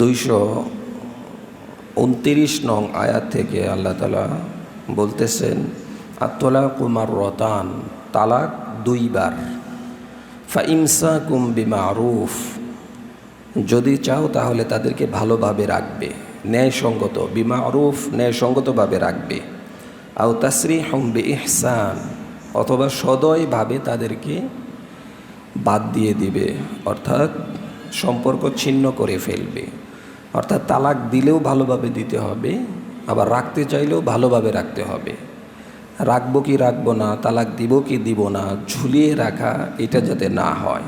দুইশো উনতিরিশ নং আয়াত থেকে আল্লাহ তালা বলতেছেন আত্তলা কুমার রতান তালাক দুইবার। ফাইমসা কুম্বি মারুফ যদি চাও তাহলে তাদেরকে ভালোভাবে রাখবে, ন্যায়সঙ্গত বিমা আরুফ ন্যায়সঙ্গতভাবে রাখবে। আও তাসরি হম্বে ইহসান অথবা সদয়ভাবে তাদেরকে বাদ দিয়ে দিবে, অর্থাৎ সম্পর্ক ছিন্ন করে ফেলবে। অর্থাৎ তালাক দিলেও ভালোভাবে দিতে হবে, আবার রাখতে চাইলেও ভালোভাবে রাখতে হবে। রাখব কি রাখব না, তালাক দিব কি দিব না, ঝুলিয়ে রাখা এটা যাতে না হয়।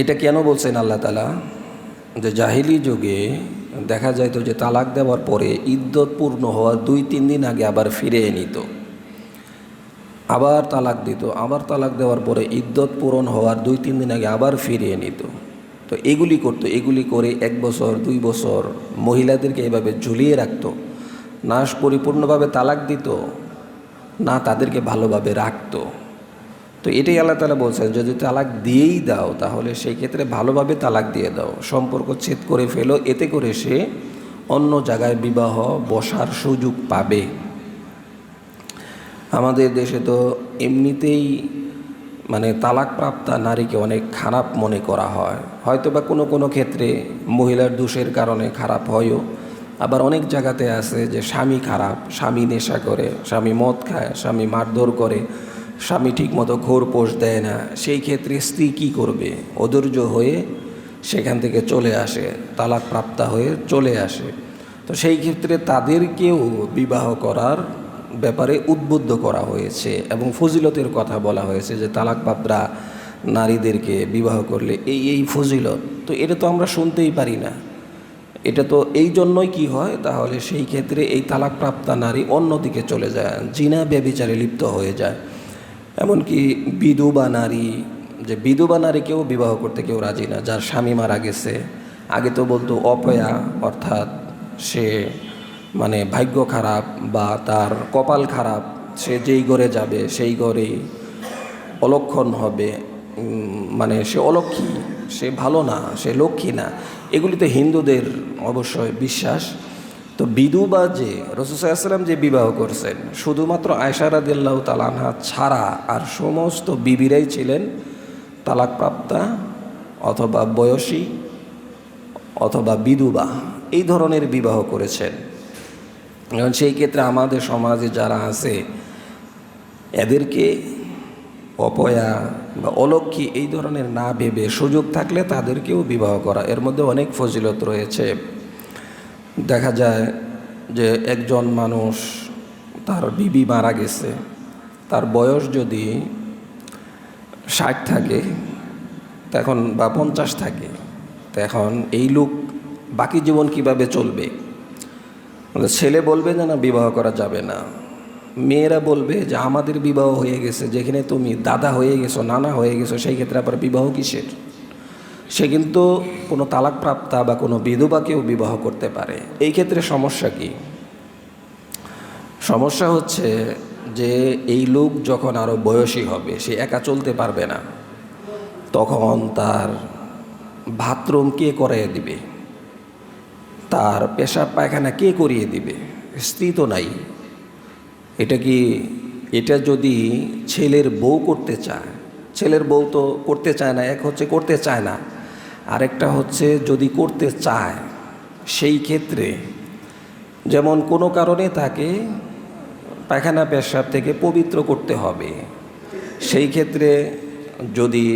এটা কেন বলছেন আল্লাহ তালা যে জাহিলি যুগে দেখা যাইতো যে তালাক দেওয়ার পরে ইদ্যত পূর্ণ হওয়ার দুই তিন দিন আগে আবার ফিরে নিত। আবার তালাক দিত, আবার তালাক দেওয়ার পরে ইদ্যত পূরণ হওয়ার দুই তিন দিন আগে আবার ফিরিয়ে নিত। তো এগুলি করতো, এগুলি করে এক বছর, দুই বছর মহিলাদেরকে এভাবে ঝুলিয়ে রাখতো না পরিপূর্ণভাবে তালাক দিত, না তাদেরকে ভালোভাবে রাখতো। তো এটাই আল্লাহ তালা বলছেন, যদি তালাক দিয়েই দাও, তাহলে সেই ক্ষেত্রে ভালোভাবে তালাক দিয়ে দাও। সম্পর্ক ছেদ করে ফেলো, এতে করে সে অন্য জায়গায় বিবাহ বসার সুযোগ পাবে। আমাদের দেশে তো এমনিতেই মানে তালাকপ্রাপ্তা নারীকে অনেক খারাপ মনে করা হয়। হয়তো বা কোনো কোনো ক্ষেত্রে মহিলার দোষের কারণে খারাপ হয়ও। আবার অনেক জায়গাতে আছে যে স্বামী খারাপ, স্বামী নেশা করে, স্বামী মদ খায়, স্বামী মারধর করে, স্বামী ঠিকমতো ঘোর পোষ দেয় না। সেই ক্ষেত্রে স্ত্রী কী করবে? অধৈর্য হয়ে সেখান থেকে চলে আসে তালাক প্রাপ্তা হয়ে চলে আসে। তো সেই ক্ষেত্রে তাদেরকেও বিবাহ করার ব্যাপারে উদ্বুদ্ধ করা হয়েছে এবং ফজিলতের কথা বলা হয়েছে যে তালাকপ্রাপ্তরা নারীদেরকে বিবাহ করলে এই এই ফজিলত, তো এটা তো আমরা শুনতেই পারি না। এটা তো এই জন্যই কি হয়? তাহলে সেই ক্ষেত্রে এই তালাকপ্রাপ্তা নারী অন্যদিকে চলে যায়, জিনা ব্যবিচারে লিপ্ত হয়ে যায়। এমনকি বিধবা নারী, যে বিধবা নারীকেও বিবাহ করতে কেউ রাজি না, যার স্বামী মারা গেছে। আগে তো বলতো অপয়া, অর্থাৎ সে মানে ভাগ্য খারাপ বা তার কপাল খারাপ, সে যেই ঘরে যাবে সেই ঘরেই অলক্ষণ হবে। মানে সে অলক্ষী, সে ভালো না, সে লক্ষ্মী না। এগুলি তো হিন্দুদের অবশ্যই বিশ্বাস। তো বিধবা যে রসুসাল্লাম যে বিবাহ করছেন, শুধুমাত্র আয়সারাদিল্লাহ তালানহা ছাড়া আর সমস্ত বিবিরাই ছিলেন তালাকপ্রাপ্তা অথবা বয়সী অথবা বিধবা। এই ধরনের বিবাহ করেছেন। সেই ক্ষেত্রে আমাদের সমাজে যারা আছে, এদেরকে অপয়া বা অলক্ষী এই ধরনের না ভেবে সুযোগ থাকলে তাদেরকেও বিবাহ করা। এর মধ্যে অনেক ফজিলত রয়েছে। দেখা যায় যে একজন মানুষ তার বিবি মারা গেছে, তার বয়স যদি ষাট থাকে তখন বা পঞ্চাশ থাকে তখন এই লোক বাকি জীবন কীভাবে চলবে? ছেলে বলবে যে না, বিবাহ করা যাবে না। মেয়েরা বলবে যে আমাদের বিবাহ হয়ে গেছে, যেখানে তুমি দাদা হয়ে গেছো, নানা হয়ে গেছো, সেই ক্ষেত্রে আবার বিবাহ কিসের? সে কিন্তু কোনো তালাকপ্রাপ্তা বা কোনো বিধবাকেও বিবাহ করতে পারে। এই ক্ষেত্রে সমস্যা কি? সমস্যা হচ্ছে যে এই লোক যখন আরও বয়সী হবে, সে একা চলতে পারবে না, তখন তার বাথরুম কে করাইয়ে দিবে? তার পেশাব পায়খানা কে করিয়ে দিবে? স্ত্রী তো নাই। এটা কি এটা যদি ছেলের বউ করতে চায়, ছেলের বউ তো করতে চায় না, এক হচ্ছে করতে চায় না, আরেকটা হচ্ছে যদি করতে চায়, সেই ক্ষেত্রে যেমন কোনো কারণে তাকে পায়খানা পেশাব থেকে পবিত্র করতে হবে, সেই ক্ষেত্রে যদি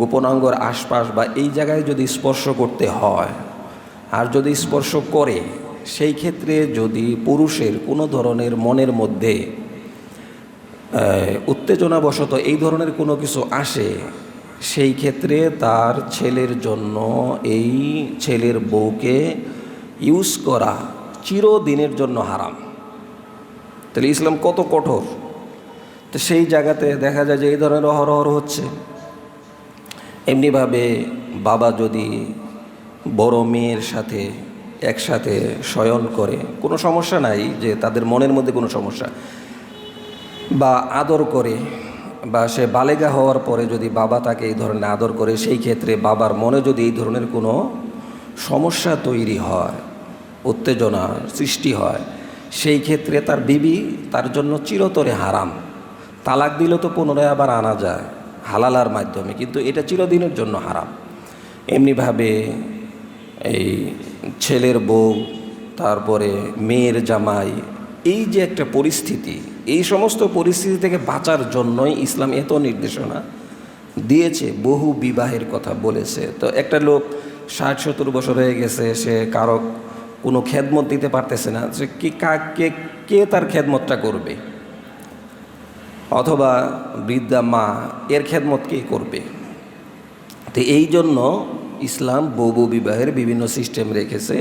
গোপনাঙ্গর আশপাশ বা এই জায়গায় যদি স্পর্শ করতে হয়, আর যদি স্পর্শ করে সেই ক্ষেত্রে যদি পুরুষের কোনো ধরনের মনের মধ্যে উত্তেজনাবশত এই ধরনের কোনো কিছু আসে, সেই ক্ষেত্রে তার ছেলের জন্য এই ছেলের বউকে ইউজ করা চিরদিনের জন্য হারাম। তাহলে ইসলাম কত কঠোর? তো সেই জায়গাতে দেখা যায় যে এই ধরনের অহরহর হচ্ছে। এমনিভাবে বাবা যদি বড় মেয়ের সাথে একসাথে শয়ন করে, কোনো সমস্যা নাই যে তাদের মনের মধ্যে কোনো সমস্যা। বা আদর করে, বা সে বালেগা হওয়ার পরে যদি বাবা তাকে এই ধরনের আদর করে, সেই ক্ষেত্রে বাবার মনে যদি এই ধরনের কোনো সমস্যা তৈরি হয়, উত্তেজনা সৃষ্টি হয়, সেই ক্ষেত্রে তার বিবি তার জন্য চিরতরে হারাম। তালাক দিলে তো পুনরায় আবার আনা যায় হালালার মাধ্যমে, কিন্তু এটা চিরদিনের জন্য হারাম। এমনিভাবে এই ছেলের বউ, তারপরে মেয়ের জামাই, এই যে একটা পরিস্থিতি, এই সমস্ত পরিস্থিতি থেকে বাঁচার জন্যই ইসলাম এত নির্দেশনা দিয়েছে, বহু বিবাহের কথা বলেছে। তো একটা লোক ষাট, সত্তর বছর হয়ে গেছে, সে কারও কোনো খেদমত দিতে পারতেছে না। সে কি কাকে কে তার খেদমতটা করবে? অথবা বৃদ্ধা মা, এর খেদমত কে করবে? তো এই জন্য ইসলাম বহু বিবাহের বিভিন্ন সিস্টেম রেখেছে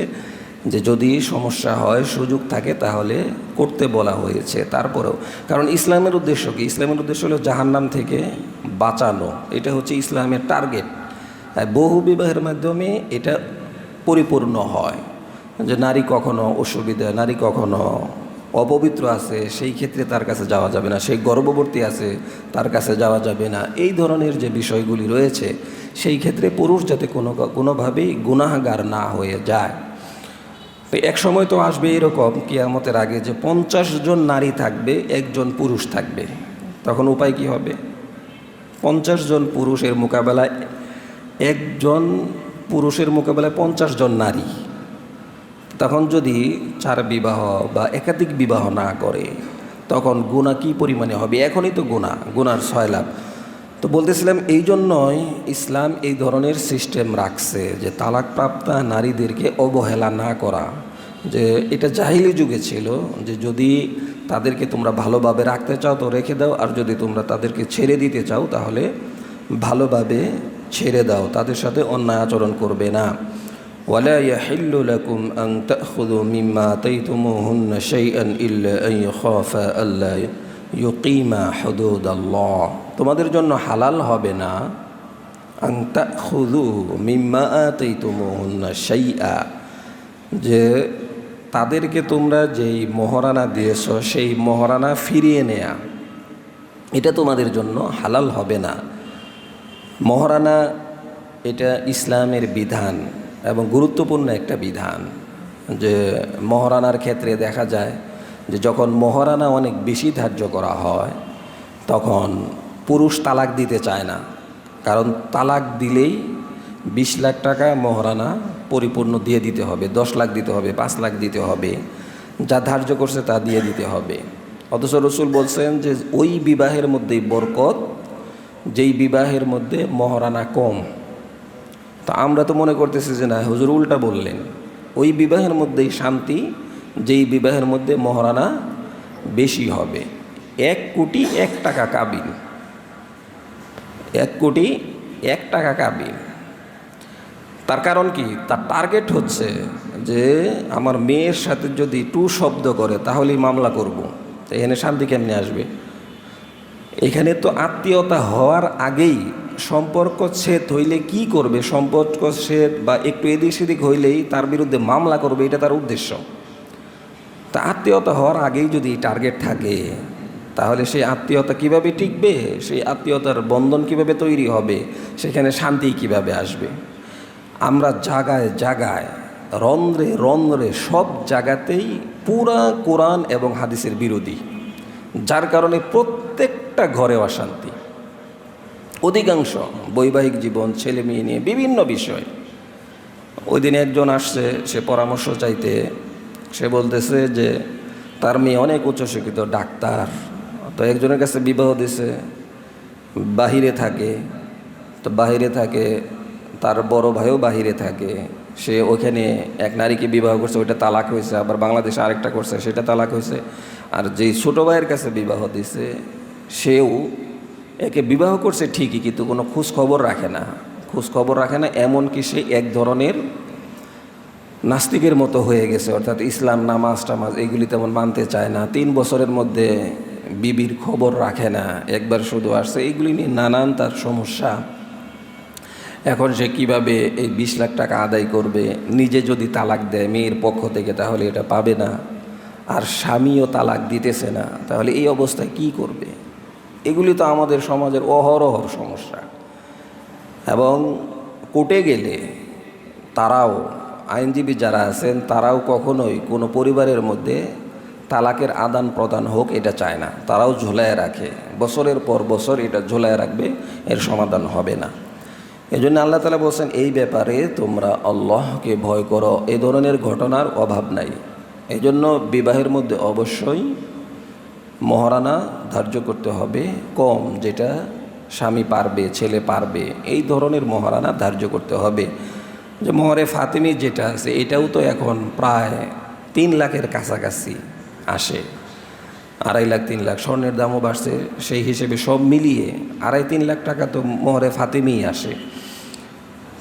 যে যদি সমস্যা হয়, সুযোগ থাকে তাহলে করতে বলা হয়েছে তারপরেও। কারণ ইসলামের উদ্দেশ্য কি? ইসলামের উদ্দেশ্য হলো জাহান্নাম থেকে বাঁচানো। এটা হচ্ছে ইসলামের টার্গেট বহু বিবাহের মাধ্যমে এটা পরিপূর্ণ হয়। যে নারী কখনো অসুবিধা, নারী কখনো অপবিত্র আছে, সেই ক্ষেত্রে তার কাছে যাওয়া যাবে না। সেই গর্ভবতী আছে, তার কাছে যাওয়া যাবে না। এই ধরনের যে বিষয়গুলি রয়েছে, সেই ক্ষেত্রে পুরুষ যাতে কোনো কোনোভাবেই গুনাহগার না হয়ে যায়। তো এক সময় তো আসবে এরকম কিয়ামতের আগে যে পঞ্চাশ জন নারী থাকবে, একজন পুরুষ থাকবে। তখন উপায় কি হবে? পঞ্চাশ জন পুরুষের মোকাবেলায় একজন পুরুষের মোকাবেলায় পঞ্চাশ জন নারী। তখন যদি চার বিবাহ বা একাধিক বিবাহ না করে, তখন গুণা কি পরিমাণে হবে? এখনই তো গুণা গুনার ছয় লাভ। তো বলতেছিলাম এই জন্যই ইসলাম এই ধরনের সিস্টেম রাখছে যে তালাকপ্রাপ্তা নারীদেরকে অবহেলা না করা। যে এটা জাহিলি যুগে ছিল, যে যদি তাদেরকে তোমরা ভালোভাবে রাখতে চাও তো রেখে দাও, আর যদি তোমরা তাদেরকে ছেড়ে দিতে চাও তাহলে ভালোভাবে ছেড়ে দাও, তাদের সাথে অন্যায় আচরণ করবে না। ولا يحل لكم أن تأخذوا مما آتيتموهن شيئا إلا أن يخافا ألا يقيما حدود الله তোমাদের জন্য হালাল হবে না আং তাখুদু মিম্মা আতাইতুমুহুন্না শাইআ যে তাদেরকে তোমরা যেই মহারানা দিয়েছ সেই মহারানা ফিরিয়ে নেয়া এটা তোমাদের জন্য হালাল হবে না মহারানা এটা ইসলামের বিধান এবং গুরুত্বপূর্ণ একটা বিধান যে মহারানার ক্ষেত্রে দেখা যায় যে যখন মহারানা অনেক বেশি ধার্য করা হয়, তখন পুরুষ তালাক দিতে চায় না। কারণ তালাক দিলেই বিশ লাখ টাকা মহারানা পরিপূর্ণ দিয়ে দিতে হবে, দশ লাখ দিতে হবে, পাঁচ লাখ দিতে হবে, যা ধার্য করছে তা দিয়ে দিতে হবে। অথচ রসুল বলছেন যে ওই বিবাহের মধ্যেই বরকত, যেই বিবাহের মধ্যে মহারানা কম। তা আমরা তো মনে করতেছি যে না, হুজুর উল্টা বললেন। ওই বিবাহের মধ্যেই শান্তি, যেই বিবাহের মধ্যে মহারানা বেশি হবে। এক কোটি এক টাকা কাবিন। এক কোটি এক টাকা কাবিন। তার কারণ কি? তার টার্গেট হচ্ছে যে আমার মেয়ের সাথে যদি টু শব্দ করে, তাহলেই মামলা করব। তো এখানে শান্তি কেমনে আসবে? এখানে তো আত্মীয়তা হওয়ার আগেই সম্পর্ক ছেদ হইলে কি করবে? সম্পর্ক ছেদ বা একটু এদিক সেদিক হইলেই তার বিরুদ্ধে মামলা করবে, এটা তার উদ্দেশ্য। তা আত্মীয়তা হওয়ার আগেই যদি টার্গেট থাকে, তাহলে সেই আত্মীয়তা কীভাবে টিকবে? সেই আত্মীয়তার বন্ধন কীভাবে তৈরি হবে? সেখানে শান্তি কীভাবে আসবে? আমরা জাগায় জাগায়, রন্ধ্রে রন্ধ্রে সব জায়গাতেই পুরা কোরআন এবং হাদিসের বিরোধী, যার কারণে প্রত্যেকটা ঘরে অশান্তি। অধিকাংশ বৈবাহিক জীবন ছেলে মেয়ে নিয়ে বিভিন্ন বিষয়। ওই দিন একজন আসছে, সে পরামর্শ চাইতে, সে বলতেছে যে তার মেয়ে অনেক উচ্চশিক্ষিত, ডাক্তার। তো একজনের কাছে বিবাহ দিছে, বাহিরে থাকে। তো বাহিরে থাকে, তার বড় ভাইও বাহিরে থাকে। সে ওখানে এক নারীকে বিবাহ করছে, ওইটা তালাক হয়েছে, আবার বাংলাদেশে আরেকটা করছে, সেটা তালাক হয়েছে। আর যেই ছোটো ভাইয়ের কাছে বিবাহ দিছে, সেও একে বিবাহ করছে ঠিকই, কিন্তু কোনো খোঁজ খবর রাখে না। খোঁজ খবর রাখে না, এমনকি সে এক ধরনের নাস্তিকের মতো হয়ে গেছে, অর্থাৎ ইসলাম নামাজ টামাজ এগুলি তেমন মানতে চায় না। তিন বছরের মধ্যে বিবির খবর রাখে না, একবার শুধু আসছে এইগুলি নিয়ে নানান তার সমস্যা। এখন সে কীভাবে এই বিশ লাখ টাকা আদায় করবে? নিজে যদি তালাক দেয় মেয়ের পক্ষ থেকে, তাহলে এটা পাবে না। আর স্বামীও তালাক দিতেছে না, তাহলে এই অবস্থায় কি করবে? এগুলি তো আমাদের সমাজের অহরহর সমস্যা। এবং কোর্টে গেলে তারাও, আইনজীবী যারা আছেন, তারাও কখনোই কোনো পরিবারের মধ্যে তালাকের আদান প্রদান হোক এটা চায় না। তারাও ঝোলায় রাখে। বছরের পর বছর এটা ঝোলায় রাখবে, এর সমাধান হবে না। এই জন্য আল্লাহ তালা বলছেন, এই ব্যাপারে তোমরা আল্লাহকে ভয় করো। এ ধরনের ঘটনার অভাব নাই। এই জন্য বিবাহের মধ্যে অবশ্যই মহারানা ধার্য করতে হবে, কম যেটা স্বামী পারবে, ছেলে পারবে, এই ধরনের মহারানা ধার্য করতে হবে। যে মহরে ফাতেমি যেটা আছে, এটাও তো এখন প্রায় তিন লাখের কাছাকাছি আসে। আড়াই লাখ, তিন লাখ স্বর্ণের দামও বাড়ছে, সেই হিসেবে সব মিলিয়ে আড়াই, তিন লাখ টাকা তো মহরে ফাতেমিই আসে।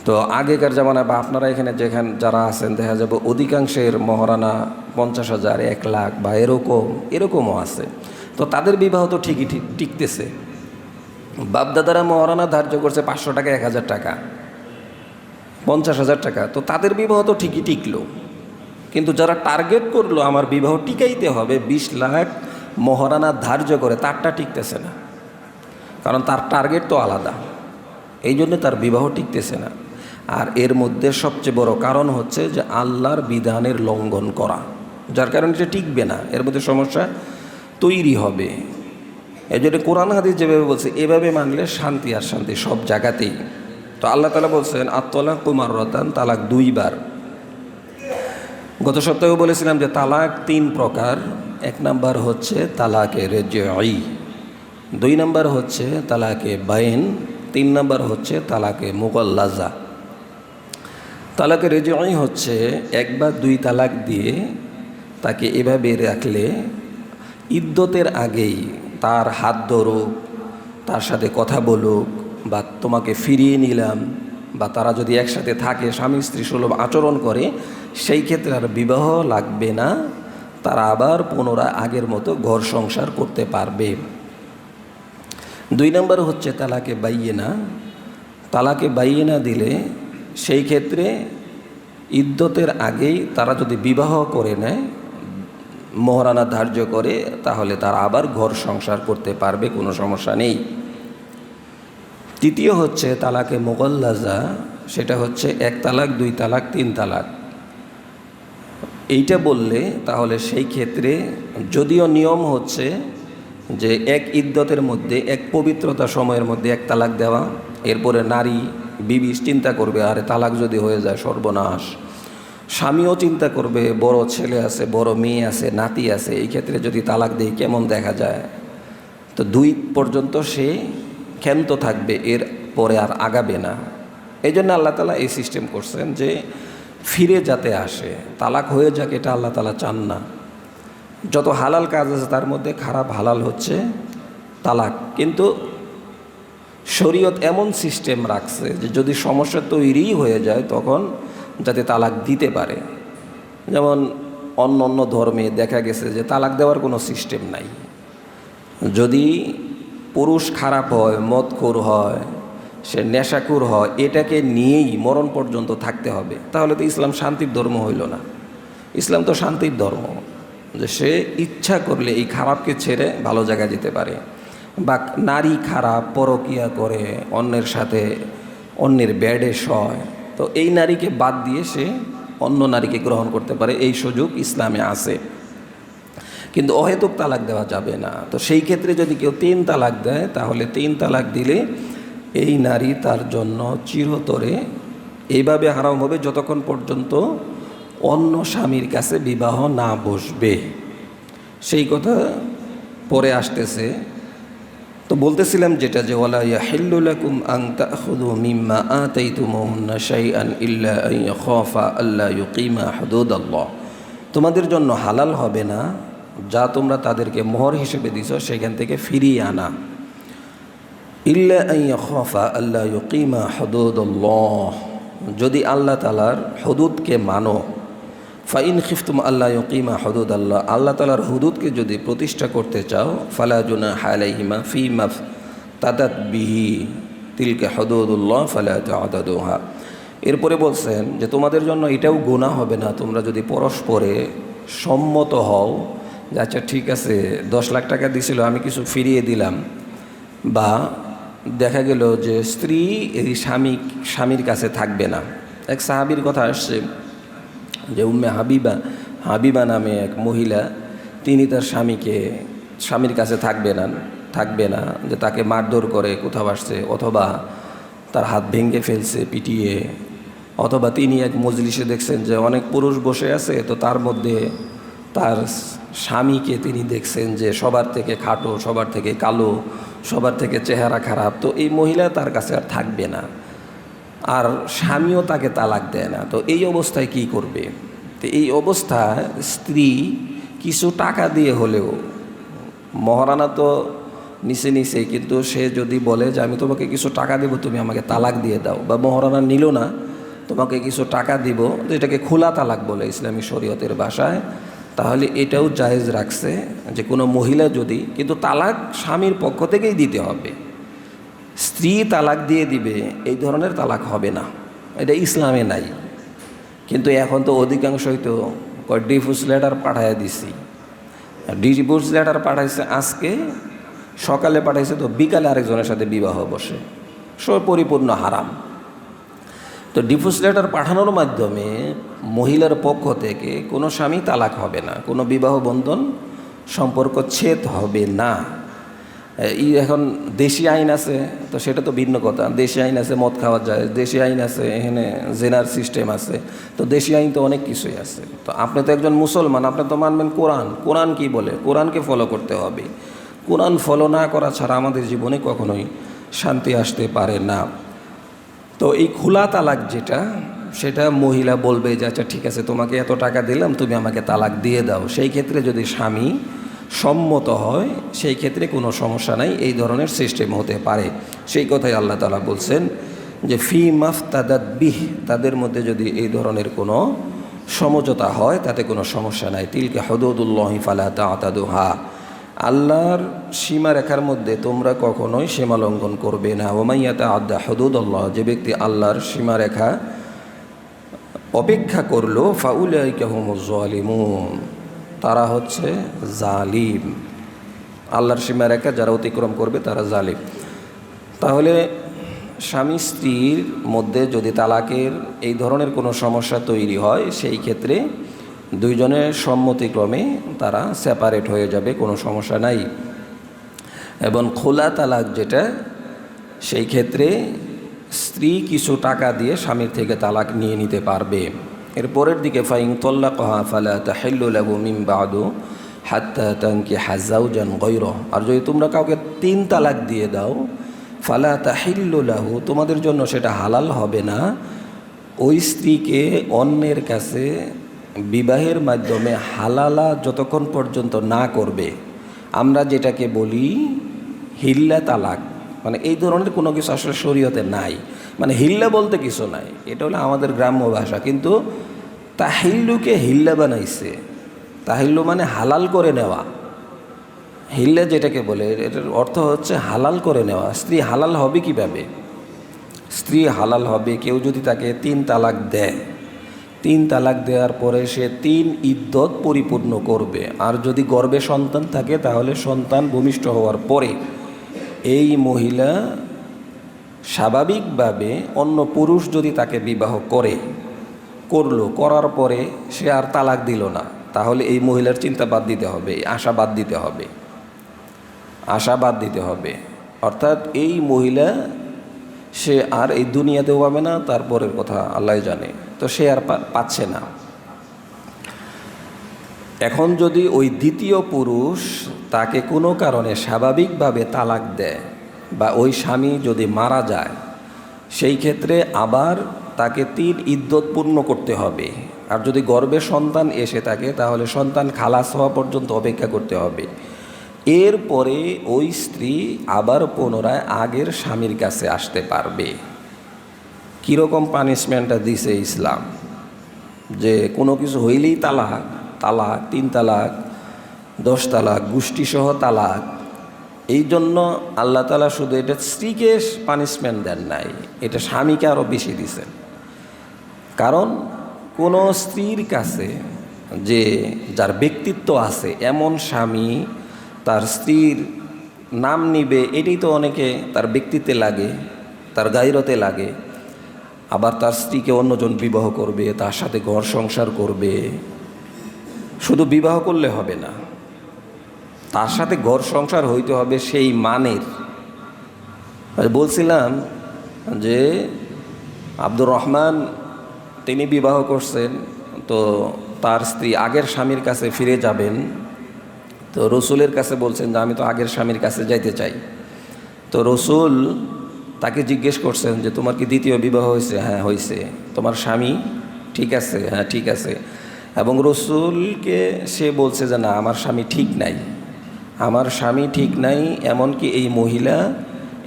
তো আগেকার জামানায় বা আপনারা এখানে যেখানে যারা আছেন, দেখা যাবে অধিকাংশের মহারানা পঞ্চাশ হাজার, এক লাখ বা এরকম, এরকমও আছে। তো তাদের বিবাহ তো ঠিকই ঠিক, টিকতেছে। বাপদাদারা মহারানা ধার্য করছে পাঁচশো টাকা, এক হাজার টাকা, পঞ্চাশ হাজার টাকা। তো তাদের বিবাহ তো ঠিকই টিকলো। কিন্তু যারা টার্গেট করল আমার বিবাহ টিকাইতে হবে, বিশ লাখ মহারানা ধার্য করে, তারটা টিকতেছে না। কারণ তার টার্গেট তো আলাদা। এই জন্য তার বিবাহ টিকতেছে না। আর এর মধ্যে সবচেয়ে বড় কারণ হচ্ছে যে আল্লাহর বিধানের লঙ্ঘন করা। যার কারণে এটা টিকবে না। এর মধ্যে সমস্যা তৈরি হবে। এই জন্য কোরআন হাদিস যেভাবে বলছে, এভাবে মানলে শান্তি আর শান্তি সব জায়গাতেই। তো আল্লাহ তালা বলছেন আত্মলাক কুমার রতান তালাক দুইবার। গত সপ্তাহেও বলেছিলাম যে তালাক তিন প্রকার। এক নাম্বার হচ্ছে তালাকে রেজই, দুই নাম্বার হচ্ছে তালাকে বাইন, তিন নাম্বার হচ্ছে তালাকে মুগল্লাজা। তালাকে রেজই হচ্ছে একবার দুই তালাক দিয়ে তাকে এভাবে রাখলে ইদ্যতের আগেই তার হাত ধরুক তার সাথে কথা বলুক বা তোমাকে ফিরিয়ে নিলাম, বা তারা যদি একসাথে থাকে, স্বামী স্ত্রী সুলভ আচরণ করে, সেই ক্ষেত্রে আর বিবাহ লাগবে না, তারা আবার পুনরায় আগের মতো ঘর সংসার করতে পারবে। দুই নম্বর হচ্ছে তালাকে বাইয়ে না তালাকে বাইয়ে না দিলে সেই ক্ষেত্রে ইদ্যতের আগেই তারা যদি বিবাহ করে নেয় মহারানা ধার্য করে, তাহলে তার আবার ঘর সংসার করতে পারবে, কোনো সমস্যা নেই। তৃতীয় হচ্ছে তালাকে মোগল্লাজা, সেটা হচ্ছে এক তালাক, দুই তালাক, তিন তালাক। এইটা বললে তাহলে সেই ক্ষেত্রে যদিও নিয়ম হচ্ছে যে এক ইদ্যতের মধ্যে, এক পবিত্রতা সময়ের মধ্যে এক তালাক দেওয়া, এরপরে নারী, বিবি চিন্তা করবে, আরে তালাক যদি হয়ে যায় সর্বনাশ। স্বামীও চিন্তা করবে, বড় ছেলে আছে, বড় মেয়ে আছে, নাতি আছে, এই ক্ষেত্রে যদি তালাক দেই কেমন দেখা যায়? তো দুই পর্যন্ত সে ক্ষান্ত থাকবে, এর পরে আর আগাবে না। এই জন্য আল্লাহ তালা এই সিস্টেম করছেন যে ফিরে যাতে আসে, তালাক হয়ে যাক এটা আল্লাহ তালা চান না। যত হালাল কাজ আছে তার মধ্যে খারাপ হালাল হচ্ছে তালাক। কিন্তু শরীয়ত এমন সিস্টেম রাখছে যে যদি সমস্যা তৈরি হয়ে যায়, তখন যাতে তালাক দিতে পারে। যেমন অন্য অন্য ধর্মে দেখা গেছে যে তালাক দেওয়ার কোনো সিস্টেম নাই। যদি পুরুষ খারাপ হয়, মদখোর হয়, সে নেশাকুর হয়, এটাকে নিয়েই মরণ পর্যন্ত থাকতে হবে, তাহলে তো ইসলাম শান্তির ধর্ম হইল না। ইসলাম তো শান্তির ধর্ম, যে সে ইচ্ছা করলে এই খারাপকে ছেড়ে ভালো জায়গায় যেতে পারে। বা নারী খারাপ, পরকিয়া করে, অন্যের সাথে অন্যের ব্যাডে শয় তো এই নারীকে বাদ দিয়ে সে অন্য নারীকে গ্রহণ করতে পারে, এই সুযোগ ইসলামে আছে। কিন্তু অহেতুক তালাক দেওয়া যাবে না। তো সেই ক্ষেত্রে যদি কেউ তিন তালাক দেয়, তাহলে তিন তালাক দিলে এই নারী তার জন্য চিরতরে এইভাবে হারাম হবে যতক্ষণ পর্যন্ত অন্য স্বামীর কাছে বিবাহ না বসবে। সেই কথা পরে আসতেছে তো বলতেছিলাম যেটা যে, ওয়ালা ইয়াহিল্লুলাকুম আং তাখুদু মিম্মা আতাইতুমুহুন্না শাইআন ইল্লা আন ইয়াখাফা আল্লা ইউকিমা হুদুদাল্লাহ। তোমাদের জন্য হালাল হবে না, যা তোমরা তাদেরকে মোহর হিসেবে দিছ সেখান থেকে ফিরিয়ে আনা। ইল্লা আন ইয়াখাফা আল্লা ইউকিমা হুদুদাল্লাহ। যদি আল্লাহ তালার হদুদকে মানো ফাইন খিফতুম আল্লাহ ইকিমা হদুদ আল্লাহ। আল্লাহ তালার হুদুদকে যদি প্রতিষ্ঠা করতে চাও ফালাজুনা হালাইহিমা ফি মাফ তাদাত বিহি। তিলকে হদুদুল্লাহ ফালা তাদাদুহা। এরপরে বলছেন যে, তোমাদের জন্য এটাও গোনা হবে না, তোমরা যদি পরস্পরে সম্মত হও, যে আচ্ছা ঠিক আছে, দশ লাখ টাকা দিছিল, আমি কিছু ফিরিয়ে দিলাম। বা দেখা গেল যে, স্ত্রী এই স্বামী, স্বামীর কাছে থাকবে না। এক সাহাবির কথা আসছে যে উম্মে হাবিবা হাবিবা নামে এক মহিলা, তিনি তার স্বামীকে, স্বামীর কাছে থাকবে না থাকবে না, যে তাকে মারধর করে, কোথাও আসছে, অথবা তার হাত ভেঙে ফেলছে, পিটিয়ে, অথবা তিনি এক মজলিসে দেখছেন যে অনেক পুরুষ বসে আছে, তো তার মধ্যে তার স্বামীকে তিনি দেখছেন যে সবার থেকে খাটো, সবার থেকে কালো, সবার থেকে চেহারা খারাপ, তো এই মহিলা তার কাছে আর থাকবে না। আর স্বামীও তাকে তালাক দেয় না। তো এই অবস্থায় কি করবে? তো এই অবস্থায় স্ত্রী কিছু টাকা দিয়ে হলেও, মহারানা তো নিচে নিচে, কিন্তু সে যদি বলে যে, আমি তোমাকে কিছু টাকা দেবো, তুমি আমাকে তালাক দিয়ে দাও। বা মহারানা নিল না, তোমাকে কিছু টাকা দিব যেটাকে খোলা তালাক বলে ইসলামী শরীয়তের ভাষায়। তাহলে এটাও জায়েজ রাখছে যে কোনো মহিলা যদি, কিন্তু তালাক স্বামীর পক্ষ থেকেই দিতে হবে। স্ত্রী তালাক দিয়ে দিবে, এই ধরনের তালাক হবে না। এটা ইসলামে নাই। কিন্তু এখন তো অধিকাংশই তো ডিভোর্স লেটার পাঠাইয়া দিছি। ডিভোর্স লেটার পাঠাইছে আজকে, সকালে পাঠাইছে তো বিকালে আরেকজনের সাথে বিবাহ বসে। সব পরিপূর্ণ হারাম। তো ডিভোর্স লেটার পাঠানোর মাধ্যমে মহিলার পক্ষ থেকে কোনো স্বামী তালাক হবে না, কোনো বিবাহ বন্ধন সম্পর্ক ছেদ হবে না। এই এখন দেশি আইন আছে, তো সেটা তো ভিন্ন কথা। দেশি আইন আছে, মদ খাওয়া যায়। দেশি আইন আছে, এখানে জেনার সিস্টেম আছে। তো দেশি আইন তো অনেক কিছুই আছে। তো আপনি তো একজন মুসলমান, আপনি তো মানবেন কোরআন। কোরআন কি বলে? কোরআনকে ফলো করতে হবে। কোরআন ফলো না করা ছাড়া আমাদের জীবনে কখনোই শান্তি আসতে পারে না। তো এই খোলা তালাক যেটা, সেটা মহিলা বলবে যে আচ্ছা ঠিক আছে, তোমাকে এত টাকা দিলাম, তুমি আমাকে তালাক দিয়ে দাও। সেই ক্ষেত্রে যদি স্বামী সম্মত হয়, সেই ক্ষেত্রে কোনো সমস্যা নাই, এই ধরনের সিস্টেম হতে পারে। সেই কথাই আল্লাহ তালা বলছেন যে, ফি মাফ তাদাত বিহ, তাদের মধ্যে যদি এই ধরনের কোনো সমঝোতা হয়, তাতে কোনো সমস্যা নাই। তিলকে হদুদুল্লাহি ফালা তাতাদুহা, আল্লাহর সীমারেখার মধ্যে তোমরা কখনোই সীমা লঙ্ঘন করবে না। ওমাইয়াতা আদা হদুদ আল্লাহ যে ব্যক্তি আল্লাহর সীমারেখা অপেক্ষা করল ফাউলাইকাহমুজালিমুন তারা হচ্ছে জালিম। আল্লাহর সীমারেখা যারা অতিক্রম করবে তারা জালিম। তাহলে স্বামী স্ত্রীর মধ্যে যদি তালাকের এই ধরনের কোনো সমস্যা তৈরি হয়, সেই ক্ষেত্রে দুইজনের সম্মতিক্রমে তারা সেপারেট হয়ে যাবে, কোনো সমস্যা নাই। এবং খোলা তালাক যেটা, সেই ক্ষেত্রে স্ত্রী কিছু টাকা দিয়ে স্বামীর থেকে তালাক নিয়ে নিতে পারবে। এর পরের দিকে ফাইং তল্লা কহা ফালা তাহেল্লু মিম বাদু হাত্তা তাঙ্কি হাজাউ জান গৈর আর যদি তোমরা কাউকে তিন তালাক দিয়ে দাও, ফালা তাহিল্লু লাহু, তোমাদের জন্য সেটা হালাল হবে না। ওই স্ত্রীকে অন্যের কাছে বিবাহের মাধ্যমে হালালা যতক্ষণ পর্যন্ত না করবে, আমরা যেটাকে বলি হিল্লা তালাক। মানে এই ধরনের কোনো কিছু আসলে শরীয়তে নাই। মানে হিল্লা বলতে কিছু নাই। এটা হলো আমাদের গ্রাম্য ভাষা। কিন্তু তাহিল্লুকে হিল্লা বানাইছে। তাহিল্লু মানে হালাল করে নেওয়া। হিল্লা যেটাকে বলে, এটার অর্থ হচ্ছে হালাল করে নেওয়া। স্ত্রী হালাল হবে কীভাবে? স্ত্রী হালাল হবে, কেউ যদি তাকে তিন তালাক দেয়। তিন তালাক দেওয়ার পরে সে তিন ইদ্যত পরিপূর্ণ করবে। আর যদি গর্বে সন্তান থাকে, তাহলে সন্তান ভূমিষ্ঠ হওয়ার পরে এই মহিলা স্বাভাবিকভাবে অন্য পুরুষ যদি তাকে বিবাহ করে, করল, করার পরে সে আর তালাক দিল না, তাহলে এই মহিলার চিন্তা বাদ দিতে হবে আশা বাদ দিতে হবে। আশা বাদ দিতে হবে। অর্থাৎ এই মহিলা সে আর এই দুনিয়াতেও পাবে না তারপরের কথা আল্লাহ জানে। তো সে আর পাচ্ছে না। এখন যদি ওই দ্বিতীয় পুরুষ তাকে কোনো কারণে স্বাভাবিকভাবে তালাক দেয় বা ওই স্বামী যদি মারা যায়, সেই ক্ষেত্রে আবার তাকে তিন ইদ্যত পূর্ণ করতে হবে। আর যদি গর্বে সন্তান এসে থাকে, তাহলে সন্তান খালাস হওয়া পর্যন্ত অপেক্ষা করতে হবে। এরপরে ওই স্ত্রী আবার পুনরায় আগের স্বামীর কাছে আসতে পারবে। কীরকম পানিশমেন্টটা দিছে ইসলাম? যে কোনো কিছু হইলেই তালাক তালাক, তিন তালাক, দশ তালাক, গোষ্ঠীসহ তালাক এই জন্য আল্লাহ তালা শুধু এটা স্ত্রীকে পানিশমেন্ট দেন নাই, এটা স্বামীকে আরও বেশি দিছেন। কারণ কোনো স্ত্রীর কাছে যে যার ব্যক্তিত্ব আছে, এমন স্বামী তার স্ত্রীর নাম নিবে, এটাই তো অনেকে তার ব্যক্তিত্বে লাগে, তার গাইরতে লাগে। আবার তার স্ত্রীকে অন্যজন বিবাহ করবে, তার সাথে ঘর সংসার করবে। শুধু বিবাহ করলে হবে না। তার সাথে ঘর সংসার হইতে হবে সেই মানের। বলছিলাম যে আব্দুর রহমান, তিনি বিবাহ করছেন, তো তার স্ত্রী আগের স্বামীর কাছে ফিরে যাবেন। তো রসুলের কাছে বলছেন যে, আমি তো আগের স্বামীর কাছে যাইতে চাই। তো রসুল তাকে জিজ্ঞেস করছেন যে, তোমার কি দ্বিতীয় বিবাহ হয়েছে? হ্যাঁ হয়েছে। তোমার স্বামী? ঠিক আছে। হ্যাঁ ঠিক আছে। এবং রসুলকে সে বলছে যে, না, আমার স্বামী ঠিক নাই। আমার স্বামী ঠিক নাই, এমনকি এই মহিলা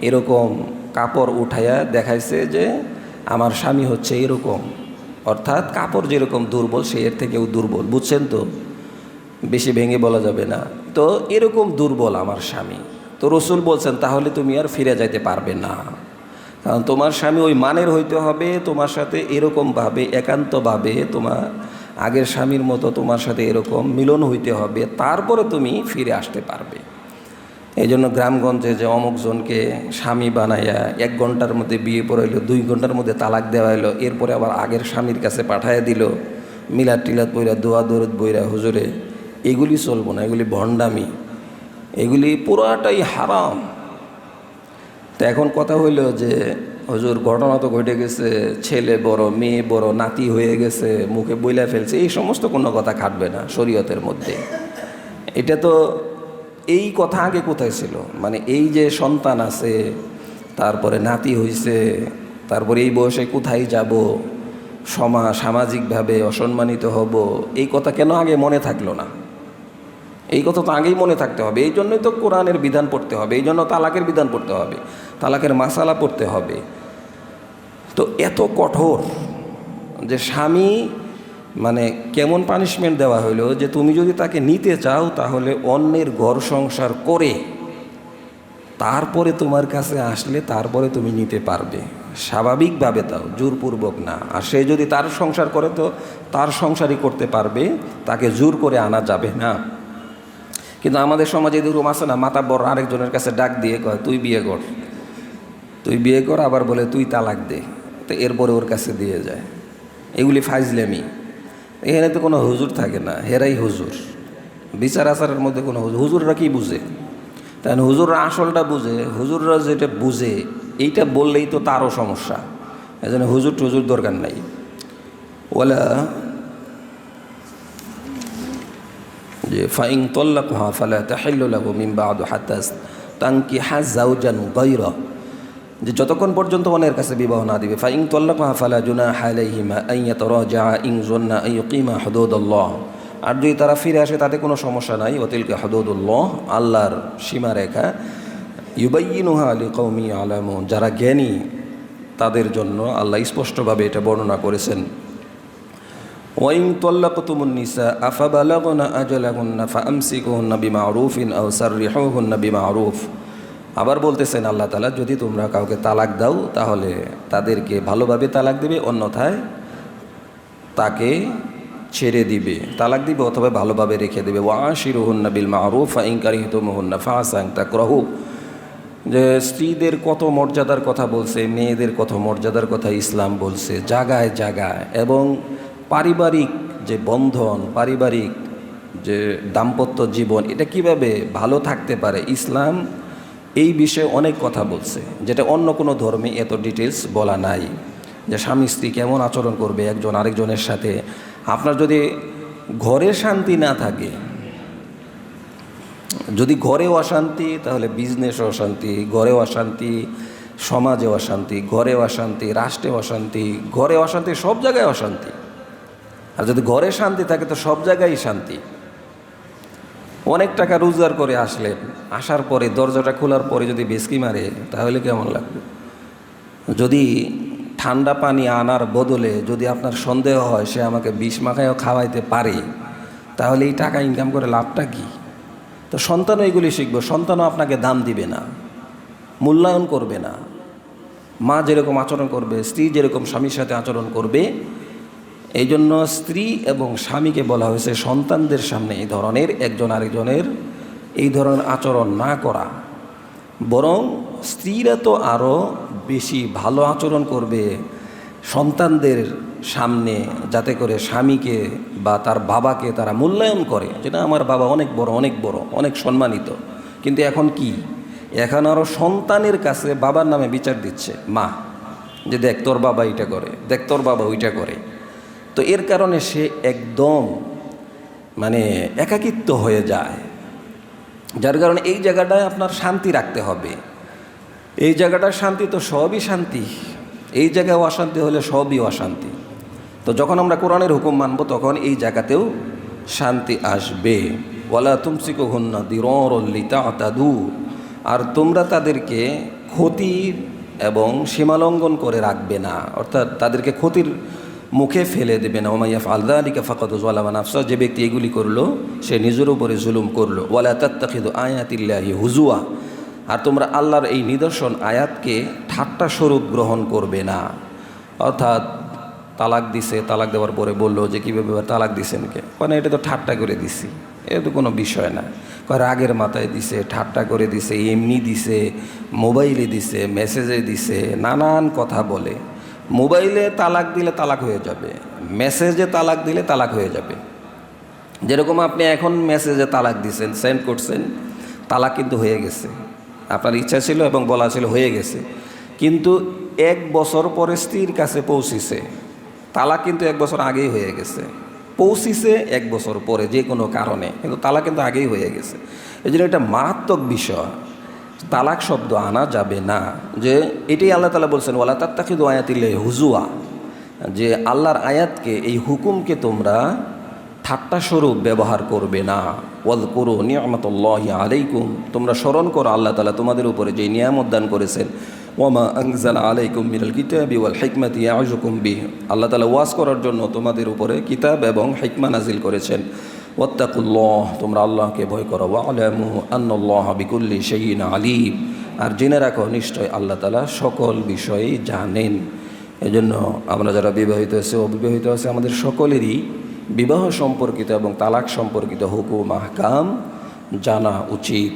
এরকম কাপড় উঠাইয়া দেখাইছে যে আমার স্বামী হচ্ছে এরকম। অর্থাৎ কাপড় যেরকম দুর্বল, সে এর থেকেও দুর্বল, বুঝছেন তো? বেশি ভেঙে বলা যাবে না। তো এরকম দুর্বল আমার স্বামী। তো রসুল বলছেন, তাহলে তুমি আর ফিরে যাইতে পারবে না। কারণ তোমার স্বামী ওই মানের হইতে হবে, তোমার সাথে এরকমভাবে, একান্তভাবে তোমার আগের স্বামীর মতো তোমার সাথে এরকম মিলন হইতে হবে, তারপরে তুমি ফিরে আসতে পারবে। এই জন্য গ্রামগঞ্জে যে অমুকজনকে স্বামী বানাইয়া এক ঘণ্টার মধ্যে বিয়ে পড়াইলো, দুই ঘণ্টার মধ্যে তালাক দেওয়া হলো এরপরে আবার আগের স্বামীর কাছে পাঠাইয়া দিল, মিলাদ টিলাদ বইরা দোয়া দরদ বইরা হুজুরে, এগুলি চলবো না, এগুলি ভণ্ডামি, এগুলি পুরাটাই হারাম। তো এখন কথা হইল যে হুজুর, ঘটনা তো ঘটে গেছে, ছেলে বড়, মেয়ে বড়, নাতি হয়ে গেছে, মুখে বইলা ফেলছে, এই সমস্ত কোনো কথা খাটবে না শরীয়তের মধ্যে। এটা তো এই কথা আগে কোথায় ছিল? মানে এই যে সন্তান আছে, তারপরে নাতি হইছে, তারপরে এই বয়সে কোথায় যাব? সমা, সামাজিকভাবে অসম্মানিত হব, এই কথা কেন আগে মনে থাকল না? এই কথা তো আগেই মনে থাকতে হবে, এই জন্যই তো কোরআনের বিধান পড়তে হবে, এই জন্য তালাকের বিধান পড়তে হবে। তালাকের মাসালা পড়তে হবে। তো এত কঠোর যে স্বামী মানে কেমন পানিশমেন্ট দেওয়া হইল যে তুমি যদি তাকে নিতে চাও তাহলে অন্যের ঘর সংসার করে তারপরে তোমার কাছে আসলে তারপরে তুমি নিতে পারবে। স্বাভাবিকভাবে তাও, জোরপূর্বক না। আর সে যদি তার সংসার করে তো তার সংসারই করতে পারবে, তাকে জোর করে আনা যাবে না। কিন্তু আমাদের সমাজে এরকম আছে না, মাতা বড় আরেকজনের কাছে ডাক দিয়ে কয়, তুই বিয়ে কর। তুই বিয়ে কর, আবার বলে তুই তালাক দে। তো এরপরে ওর কাছে দিয়ে যায়। এগুলি ফাইজলেমি এখানে তো কোনো হুজুর থাকে না, হেরাই হুজুর। বিচার আচারের মধ্যে কোনো হুজুর হুজুররা কি বুঝে? তাই হুজুররা আসলটা বুঝে, হুজুররা যেটা বুঝে, এইটা বললেই তো তারও সমস্যা। এই জন্য হুজুর টুজুর দরকার নাই। ওলা যে ফাইং তল্লাক হা ফালা তাহিল্লাহু মিন বাদু হাতাস তাঙ্কি হা জাউজান গৈরা যে যতক্ষণ পর্যন্ত অনের কাছে বিবাহ না দিবে ফাইং তল্লাক হা ফালা জুনা হালাইহিমা আইয়া তর যা ইং জন্না আইকিমা হদুদুল্লাহ। আর যদি তারা ফিরে আসে, তাতে কোনো সমস্যা নাই। অতিলকে হদুদুল্লাহ, আল্লাহর সীমারেখা। ইউবাইনুহা আলী কৌমি আলাম যারা জ্ঞানী, তাদের জন্য আল্লাহ স্পষ্টভাবে এটা বর্ণনা করেছেন। ওয়াইং তল্লাকতুমুন্নিসা আফাবালাগুনা আজলাগুন্না ফামসিকুহুন্না বিমারুফিন আও বিমা বিমারুফ। আবার বলতেছেন আল্লাহ তালা যদি তোমরা কাউকে তালাক দাও, তাহলে তাদেরকে ভালোভাবে তালাক দেবে, অন্যথায় তাকে ছেড়ে দিবে। তালাক দিবে অথবা ভালোভাবে রেখে দেবে। ওয়াশিরুহুন্না বিল মারুফ ফাইনকারিহিতুমুহুন্না তা তাকরাহু। যে স্ত্রীদের কত মর্যাদার কথা বলছে, মেয়েদের কত মর্যাদার কথা ইসলাম বলছে জাগায় জাগায় এবং পারিবারিক যে বন্ধন, পারিবারিক যে দাম্পত্য জীবন, এটা কীভাবে ভালো থাকতে পারে? ইসলাম এই বিষয়ে অনেক কথা বলছে, যেটা অন্য কোনো ধর্মে এত ডিটেলস বলা নাই। যে স্বামী স্ত্রী কেমন আচরণ করবে একজন আরেকজনের সাথে? আপনার যদি ঘরে শান্তি না থাকে, যদি ঘরেও অশান্তি, তাহলে বিজনেস অশান্তি, ঘরেও অশান্তি সমাজে অশান্তি ঘরে অশান্তি, রাষ্ট্রে অশান্তি, ঘরে অশান্তি, সব জায়গায় অশান্তি। আর যদি ঘরে শান্তি থাকে, তো সব জায়গায় শান্তি। অনেক টাকা রোজগার করে আসলেন আসার পরে দরজাটা খোলার পরে যদি বেসকি মারে, তাহলে কেমন লাগবে? যদি ঠান্ডা পানি আনার বদলে যদি আপনার সন্দেহ হয় সে আমাকে বিষ মাখায়ও খাওয়াইতে পারে, তাহলে এই টাকা ইনকাম করে লাভটা কী? তো সন্তানও এগুলি শিখবে, সন্তানও আপনাকে দাম দিবে না, মূল্যায়ন করবে না। মা যেরকম আচরণ করবে, স্ত্রী যেরকম স্বামীর সাথে আচরণ করবে এই জন্য স্ত্রী এবং স্বামীকে বলা হয়েছে সন্তানদের সামনে এই ধরনের একজন আরেকজনের এই ধরনের আচরণ না করা। বরং স্ত্রীরা তো আরও বেশি ভালো আচরণ করবে সন্তানদের সামনে যাতে করে স্বামীকে বা তার বাবাকে তারা মূল্যায়ন করে। যেটা আমার বাবা অনেক বড় অনেক বড়, অনেক সম্মানিত। কিন্তু এখন কি? এখন আরও সন্তানের কাছে বাবার নামে বিচার দিচ্ছে। মা, যে দেখ তোর বাবা এটা করে, দেখ তোর বাবা ওইটা করে। তো এর কারণে সে একদম মানে একাকিত্ব হয়ে যায়। যার কারণে এই জায়গাটায় আপনার শান্তি রাখতে হবে। এই জায়গাটার শান্তি তো সবই শান্তি। এই জায়গায় অশান্তি হলে সবই অশান্তি। তো যখন আমরা কোরআনের হুকুম মানব, তখন এই জায়গাতেও শান্তি আসবে। ওয়ালা তুমসিকো হুন্না দিরিতা তাদু আর তোমরা তাদেরকে ক্ষতির এবং সীমালঙ্ঘন করে রাখবে না। অর্থাৎ তাদেরকে ক্ষতির মুখে ফেলে দেবে না। ওমাইয়াফ আলদা আলিকা ফাকাত ওয়ালামান আফসা যে ব্যক্তি এগুলি করল, সে নিজের উপরে জুলুম করল। ওয়ালা তাত্তাখিদু আয়াতিল্লাহি হুজুয়া, আর তোমরা আল্লাহর এই নিদর্শন আয়াতকে ঠাট্টা স্বরূপ গ্রহণ করবে না। অর্থাৎ তালাক দিছে, তালাক দেওয়ার পরে বলল যে, কীভাবে তালাক দিছেন কে? মানে এটা তো ঠাট্টা করে দিছি। এটা তো কোনো বিষয় না। রাগের মাথায় দিছে, ঠাট্টা করে দিছে, এমনি দিছে, মোবাইলে দিছে, মেসেজে দিছে, নানান কথা বলে। মোবাইলে তালাক দিলে তালাক হয়ে যাবে, মেসেজে তালাক দিলে তালাক হয়ে যাবে। যেরকম আপনি এখন মেসেজে তালাক দিছেন, সেন্ড করছেন, তালাক কিন্তু হয়ে গেছে। আপনার ইচ্ছা ছিল এবং বলা ছিল হয়ে গেছে। কিন্তু এক বছর পরে স্ত্রীর কাছে পৌঁছিছে, তালাক কিন্তু এক বছর আগেই হয়ে গেছে। পৌঁছিছে এক বছর পরে যে কোনো কারণে, কিন্তু তালাক কিন্তু আগেই হয়ে গেছে। এই জন্য এটা মারাত্মক বিষয়। তালাক শব্দ আনা যাবে না। যে এটাই আল্লাহ তালা বলছেন, ওয়ালা তাত্তাকিদু আয়াতিল্লে হুজুয়া। যে আল্লাহর আয়াতকে, এই হুকুমকে তোমরা ঠাট্টা স্বরূপ ব্যবহার করবে না। ওয়াল করো নিয়ামতুল্লাহ আলাইকুম। তোমরা স্মরণ করো আল্লাহ তালা তোমাদের উপরে যে নিয়ামত দান করেছেন। ওয়ামা আংজাল আলাইকুম মিনাল কিতাবি ওয়াল হিকমাতি আজুকুম বি আল্লাহ তালা ওয়াজ করার জন্য তোমাদের উপরে কিতাব এবং হিকমা নাজিল করেছেন। ওয়াত্তাকুল্লাহ, তোমরা আল্লাহকে ভয় করো। আলামু আন্নল্লাহ বিকুল্লি শহীন আলিম। আর জেনে রাখো, নিশ্চয় আল্লাহ তালা সকল বিষয়েই জানেন। এজন্য আমরা যারা বিবাহিত আছে, অবিবাহিত আছে, আমাদের সকলেরই বিবাহ সম্পর্কিত এবং তালাক সম্পর্কিত হুকুম, আহকাম জানা উচিত।